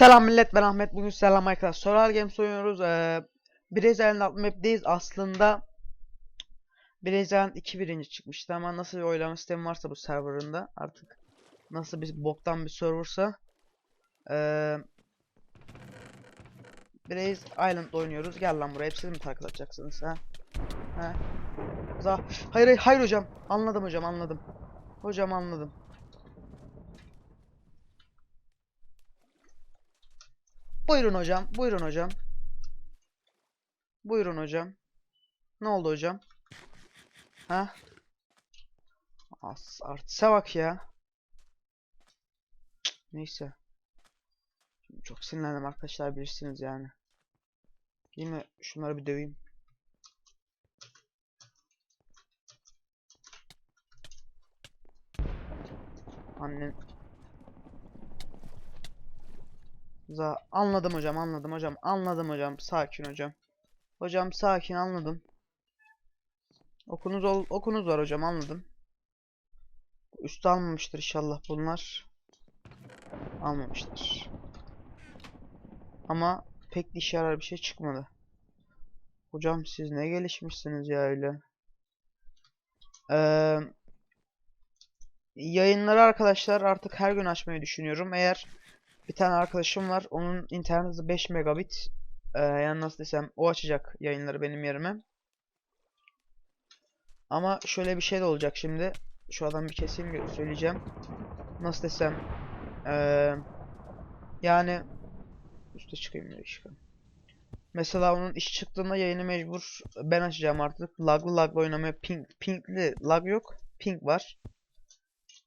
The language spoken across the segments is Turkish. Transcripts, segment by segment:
Selam millet ben Ahmet. Bugün selam arkadaşlar. Solar Games oynuyoruz. Ee, Brezilya'nın map'deyiz. Aslında Brezilya'nın 2-1. çıkmıştı ama nasıl bir oylama sistemi varsa bu serverında artık nasıl bir boktan bir serversa ee, Blaze Island oynuyoruz. Gel lan buraya. Hepsini mi takip edeceksiniz ha? Ha? Hayır, hayır hayır hocam. Anladım hocam anladım. Hocam anladım. Buyurun hocam. Buyurun hocam. Buyurun hocam. Ne oldu hocam? Ha? As artiste bak ya. Neyse. Şimdi çok sinirlendim arkadaşlar bilirsiniz yani. Yine şunları bir döveyim. Annen Za anladım hocam anladım hocam anladım hocam sakin hocam. Hocam sakin anladım. Okunuz ol okunuz var hocam anladım. Üstü almamıştır inşallah bunlar. Almamıştır. Ama pek işe yarar bir şey çıkmadı. Hocam siz ne gelişmişsiniz ya öyle. Eee yayınları arkadaşlar artık her gün açmayı düşünüyorum. Eğer bir tane arkadaşım var. Onun internet hızı 5 megabit. Ee, yani nasıl desem o açacak yayınları benim yerime. Ama şöyle bir şey de olacak şimdi. Şu adam bir keseyim söyleyeceğim. Nasıl desem. Ee, yani üste çıkayım dakika. Mesela onun iş çıktığında yayını mecbur ben açacağım artık. Laglı laglı oynamaya ping pingli lag yok. Ping var.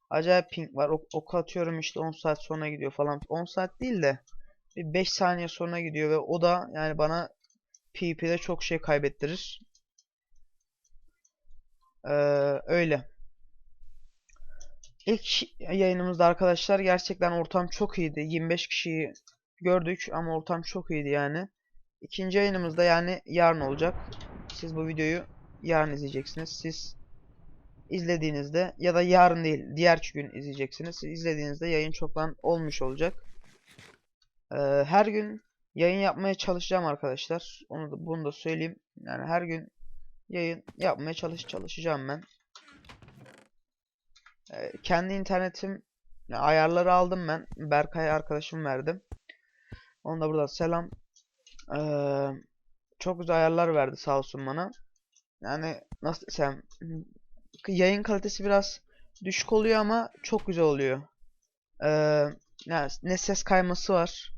Acayip ping var. Ok, ok atıyorum işte 10 saat sonra gidiyor falan. 10 saat değil de bir 5 saniye sonra gidiyor ve o da yani bana PvP'de çok şey kaybettirir. Ee, öyle. İlk yayınımızda arkadaşlar gerçekten ortam çok iyiydi. 25 kişiyi gördük ama ortam çok iyiydi yani. İkinci yayınımızda yani yarın olacak. Siz bu videoyu yarın izleyeceksiniz. Siz izlediğinizde ya da yarın değil diğer gün izleyeceksiniz. Siz izlediğinizde yayın çoktan olmuş olacak. Ee, her gün yayın yapmaya çalışacağım arkadaşlar. Onu da bunu da söyleyeyim. Yani her gün yayın yapmaya çalış çalışacağım ben. Ee, kendi internetim ayarları aldım ben. Berkay arkadaşım verdim. Ona da burada selam. Ee, çok güzel ayarlar verdi sağ olsun bana. Yani nasıl desem yayın kalitesi biraz düşük oluyor ama çok güzel oluyor. Ee, yani ne ses kayması var,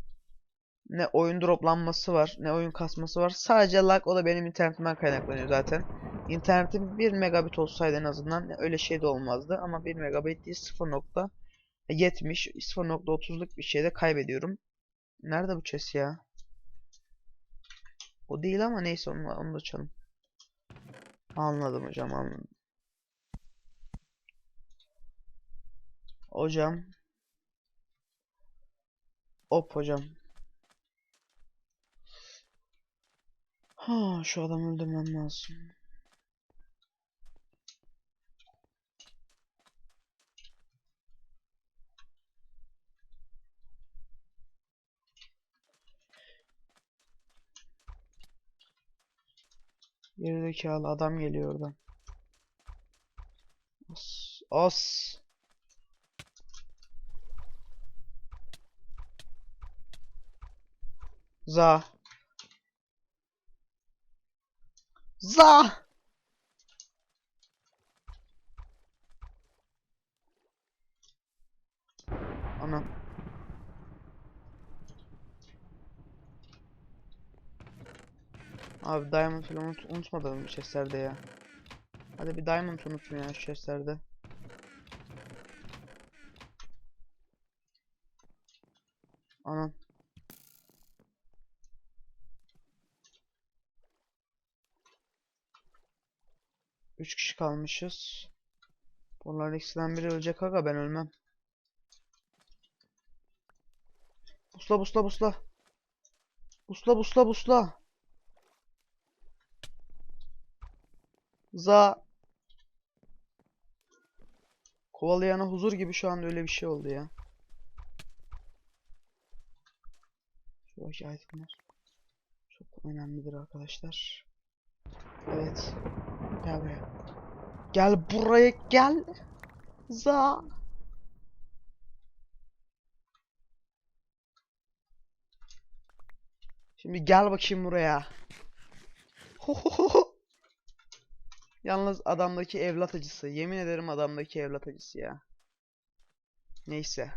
ne oyun droplanması var, ne oyun kasması var. Sadece lag o da benim internetimden kaynaklanıyor zaten. İnternetim 1 megabit olsaydı en azından öyle şey de olmazdı ama 1 megabit değil 0.70 0.30'luk bir şeyde kaybediyorum. Nerede bu chest ya? O değil ama neyse onu, onu da açalım. Anladım hocam anladım. Hocam. Hop hocam. Ha şu adamı öldürmem lazım. Gerizekalı adam geliyor oradan. Os. Os. Za. Za. Anam. Abi diamond falan unut unutmadım chestlerde ya. Hadi bir diamond unutun ya şu chestlerde. 3 kişi kalmışız. Bunlar ikisinden biri ölecek aga ben ölmem. Busla busla busla. Busla busla busla. Za. Kovalayana huzur gibi şu an öyle bir şey oldu ya. Şuradaki itemler çok önemlidir arkadaşlar. Evet. Gel buraya. Gel buraya gel. Za. Şimdi gel bakayım buraya. Yalnız adamdaki evlat acısı. Yemin ederim adamdaki evlat acısı ya. Neyse.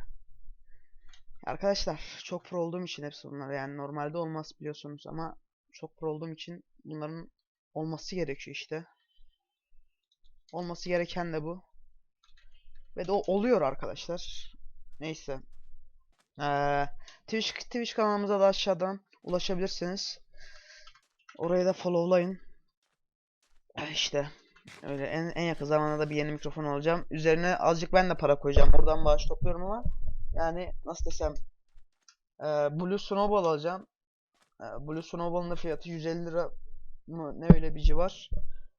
Arkadaşlar çok pro olduğum için hepsi bunlar. Yani normalde olmaz biliyorsunuz ama çok pro olduğum için bunların olması gerekiyor işte. Olması gereken de bu. Ve de oluyor arkadaşlar. Neyse. Ee, Twitch, Twitch kanalımıza da aşağıdan ulaşabilirsiniz. Orayı da followlayın. Eh, İşte öyle en, en yakın zamanda da bir yeni mikrofon alacağım. Üzerine azıcık ben de para koyacağım. Oradan bağış topluyorum ama yani nasıl desem e, Blue Snowball alacağım. E, Blue Snowball'ın da fiyatı 150 lira mı ne öyle bir civar.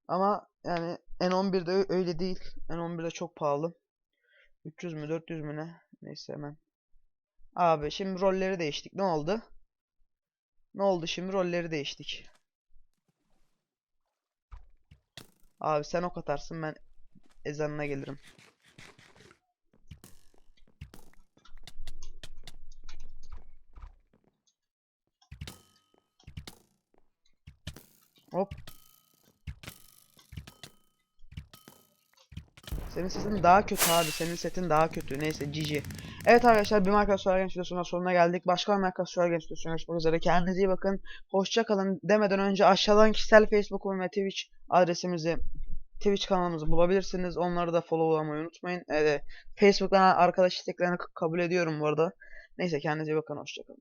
Ama yani N11'de ö- öyle değil. N11'de çok pahalı. 300 mü 400 mü ne? Neyse hemen. Abi şimdi rolleri değiştik. Ne oldu? Ne oldu şimdi rolleri değiştik. Abi sen ok atarsın ben ezanına gelirim. Hop. Senin sesin daha kötü abi. Senin setin daha kötü. Neyse GG. Evet arkadaşlar bir Minecraft Survival Genç videosunun sonuna geldik. Başka bir Minecraft Survival Genç videosunda görüşmek üzere. Kendinize iyi bakın. Hoşça kalın. Demeden önce aşağıdan kişisel Facebook'um ve Twitch adresimizi Twitch kanalımızı bulabilirsiniz. Onları da followlamayı unutmayın. Evet, Facebook'tan arkadaş isteklerini kabul ediyorum bu arada. Neyse kendinize iyi bakın. Hoşça kalın.